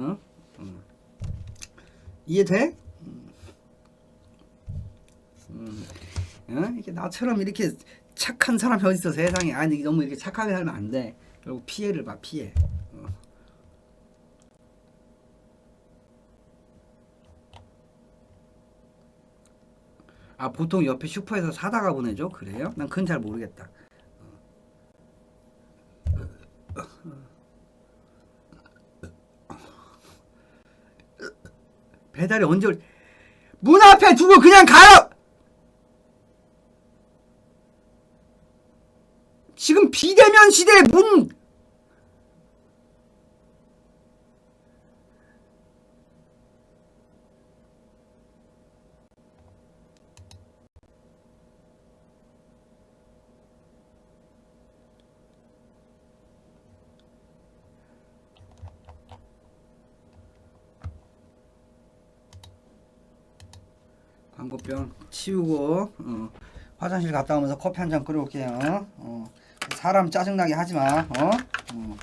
어? 음. 이해돼? 어? 이렇게 나처럼 이렇게 착한 사람이 어디 있어 세상에 아니 너무 이렇게 착하게 살면 안 돼. 그리고 피해를 봐 피해. 어. 아 보통 옆에 슈퍼에서 사다가 보내줘 그래요? 난 그건 잘 모르겠다. 배달이 언제 올? 문 앞에 두고 그냥 가요. 지금 비대면 시대에 문 광고병 치우고 어, 화장실 갔다 오면서 커피 한 잔 끓여올게요. 어, 사람 짜증나게 하지 마. 어? 어.